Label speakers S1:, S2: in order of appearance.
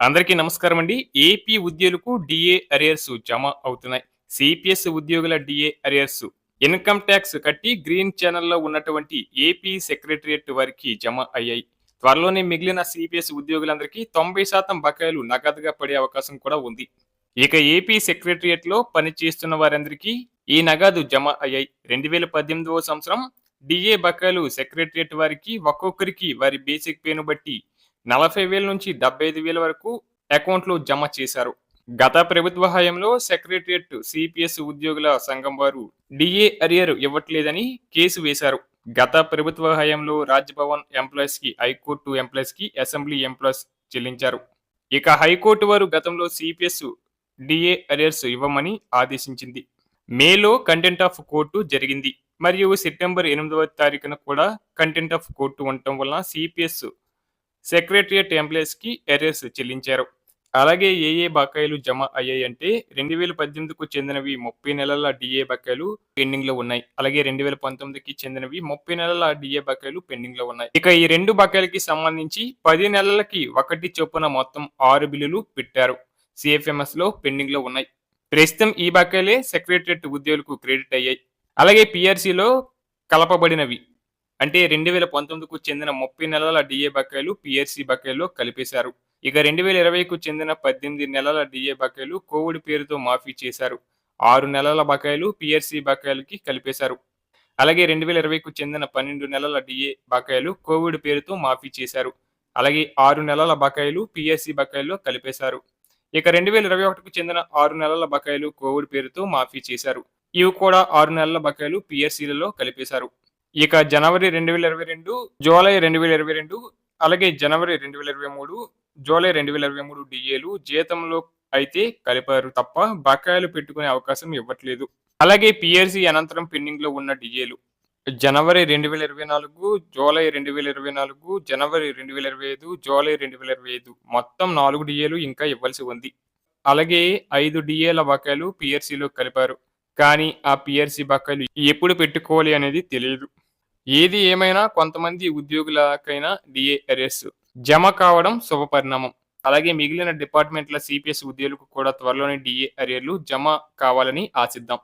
S1: అందరికీ నమస్కారం అండి. ఏపీ ఉద్యోగులకు డిఏ అరియర్స్ జమ అవుతున్నాయి. సిపిఎస్ ఉద్యోగుల డిఏ అరియర్స్ ఇన్కమ్ ట్యాక్స్ కట్టి గ్రీన్ ఛానల్లో ఉన్నటువంటి ఏపీ సెక్రటరియట్ వారికి జమ అయ్యాయి. త్వరలోనే మిగిలిన సిపిఎస్ ఉద్యోగులందరికీ తొంభై శాతం బకాయిలు నగదుగా పడే అవకాశం కూడా ఉంది. ఇక ఏపీ సెక్రటరియట్లో పనిచేస్తున్న వారందరికీ ఈ నగదు జమ అయ్యాయి. రెండు వేల పద్దెనిమిదవ సంవత్సరం డిఏ బకాయిలు సెక్రటరియట్ వారికి ఒక్కొక్కరికి వారి బేసిక్ పేను బట్టి నలభై వేల నుంచి డెబ్బై ఐదు వేల వరకు అకౌంట్లో జమ చేశారు. గత ప్రభుత్వ హయాంలో సెక్రటరియట్ సిపిఎస్ ఉద్యోగుల సంఘం వారు డిఏ అరియర్ ఇవ్వట్లేదని కేసు వేశారు. గత ప్రభుత్వ హయాంలో రాజ్భవన్ ఎంప్లాయీస్కి హైకోర్టు ఎంప్లాయీస్కి అసెంబ్లీ ఎంప్లాయీస్ చెల్లించారు. ఇక హైకోర్టు వారు గతంలో సిపిఎస్ డిఏ అరియర్స్ ఇవ్వమని ఆదేశించింది. మేలో కంటెంట్ ఆఫ్ కోర్టు జరిగింది. మరియు సెప్టెంబర్ ఎనిమిదవ తారీఖున కూడా కంటెంట్ ఆఫ్ కోర్టు ఉండటం వలన సిపిఎస్ సెక్రటరియట్ ఎంప్లాయీస్కి కి చెల్లించారు. అలాగే ఏ ఏ బకాయిలు జమ అయ్యాయంటే రెండు వేల పద్దెనిమిదికి చెందినవి ముప్పై నెలల డిఏ బకాయిలు పెండింగ్లో ఉన్నాయి. అలాగే రెండు వేల పంతొమ్మిదికి చెందినవి ముప్పై నెలల డిఏ బకాయిలు పెండింగ్లో ఉన్నాయి. ఇక ఈ రెండు బకాయిలకి సంబంధించి పది నెలలకి ఒకటి చొప్పున మొత్తం ఆరు బిల్లులు పెట్టారు. సిఎఫ్ఎంఎస్లో పెండింగ్లో ఉన్నాయి. ప్రస్తుతం ఈ బకాయిలే సెక్రటరియట్ ఉద్యోగులకు క్రెడిట్ అయ్యాయి. అలాగే పిఆర్సీలో కలపబడినవి. అంటే రెండు వేల పంతొమ్మిదికు చెందిన ముప్పై నెలల డిఏ బకాయిలు పిఆర్సీ బకాయిల్లో కలిపేశారు. ఇక రెండు వేల ఇరవైకు చెందిన పద్దెనిమిది నెలల డిఏ బకాయిలు కోవిడ్ పేరుతో మాఫీ చేశారు. ఆరు నెలల బకాయిలు పిఆర్సీ బకాయిలకి కలిపేశారు. అలాగే రెండు వేల ఇరవైకు చెందిన పన్నెండు నెలల డిఏ బకాయిలు కోవిడ్ పేరుతో మాఫీ చేశారు. అలాగే ఆరు నెలల బకాయిలు పిఎస్సి బకాయిల్లో కలిపేశారు. ఇక రెండు వేల ఇరవై ఒకటికి చెందిన ఆరు నెలల బకాయిలు కోవిడ్ పేరుతో మాఫీ చేశారు. ఇవి కూడా ఆరు నెలల బకాయిలు పిఎస్సీలలో కలిపేశారు. ఇక జనవరి రెండు వేల ఇరవై రెండు జూలై రెండు వేల ఇరవై రెండు అలాగే జనవరి రెండు వేల ఇరవై మూడు జూలై రెండు వేల ఇరవై మూడు డిఏలు జీతంలో అయితే కలిపారు తప్ప బకాయిలు పెట్టుకునే అవకాశం ఇవ్వట్లేదు. అలాగే పిఆర్సీ అనంతరం పెండింగ్లో ఉన్న డిఏలు జనవరి రెండు వేల ఇరవై నాలుగు జూలై రెండు వేల ఇరవై నాలుగు జనవరి రెండు వేల ఇరవై ఐదు జూలై రెండు వేల ఇరవై ఐదు మొత్తం నాలుగు డిఏలు ఇంకా ఇవ్వాల్సి ఉంది. అలాగే ఐదు డిఏల బకాయిలు పిఆర్సీలో కలిపారు. కానీ ఆ పిఆర్సీ బకాయిలు ఎప్పుడు పెట్టుకోవాలి అనేది తెలియదు ఏది ఏమైనా కొంతమంది ఉద్యోగులకైనా డిఏ జమ కావడం శుభపరిణామం అలాగే మిగిలిన డిపార్ట్మెంట్ల సిపిఎస్ ఉద్యోగులకు కూడా త్వరలోనే డిఏ అరియర్లు జమ కావాలని ఆశిద్దాం.